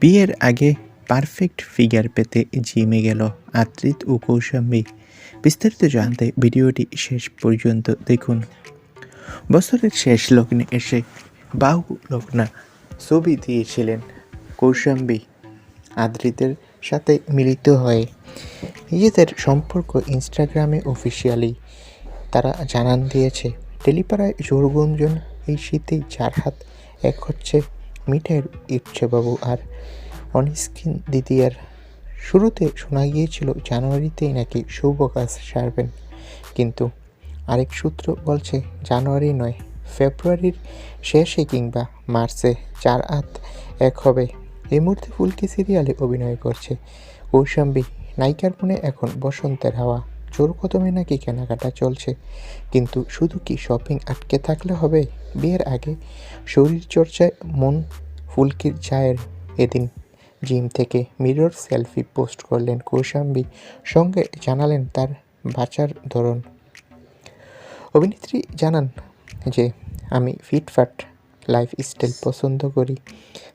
বিয়ের আগে perfect figure পেতে জিমে গেল আত্রিত ও কৌশাম্বী। বিস্তারিত জানতে ভিডিওটি শেষ পর্যন্ত দেখুন। বছরের শেষ লগ্নে এসে বাহু লগ্না ছবি দিয়েছিলেন কৌশাম্বী। আদ্রিতের সাথে মিলিত হয়ে নিজেদের সম্পর্ক ইনস্টাগ্রামে অফিসিয়ালি তারা জানান দিয়েছে, টেলিপাড়ায় জোর গুঞ্জন এই শীতেই চার হাত এক হচ্ছে মিঠাইয়ের ইচ্ছেবাবু আর অনিস্কিন দিদিয়ার শুরুতে শোনা গিয়েছিল জানুয়ারিতেই নাকি কাজ সারবেন। কিন্তু আরেক সূত্র বলছে, জানুয়ারি নয়, ফেব্রুয়ারির শেষে কিংবা মার্চে চার হাত এক হবে। এই মুহূর্তে ফুলকি সিরিয়ালে অভিনয় করছে কৌশাম্বী। নায়িকার মনে এখন বসন্তের হাওয়া। জোর কদমে নাকি কেনাকাটা চলছে। কিন্তু শুধু কি শপিং আটকে থাকলে হবে? বিয়ের আগে শরীরচর্চায় মন ফুলকির চায়ের এদিন জিম থেকে মিরর সেলফি পোস্ট করলেন কৌশাম্বী। সঙ্গে জানালেন তার বাঁচার ধরন। অভিনেত্রী জানান যে, আমি ফিটফাট লাইফস্টাইল পছন্দ করি।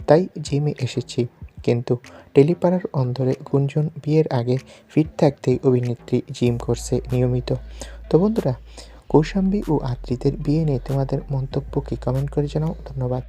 তাই জিমে এসেছি। কিন্তু টেলিপাড়ার অন্দরে গুঞ্জন বিয়ের আগে ফিট থাকতেই অভিনেত্রী জিম করছে নিয়মিত। তো বন্ধুরা, কৌশাম্বী ও আত্রিদের বিয়ে নিয়ে তোমাদের মন্তব্য কি? কমেন্ট করে জানাও। ধন্যবাদ।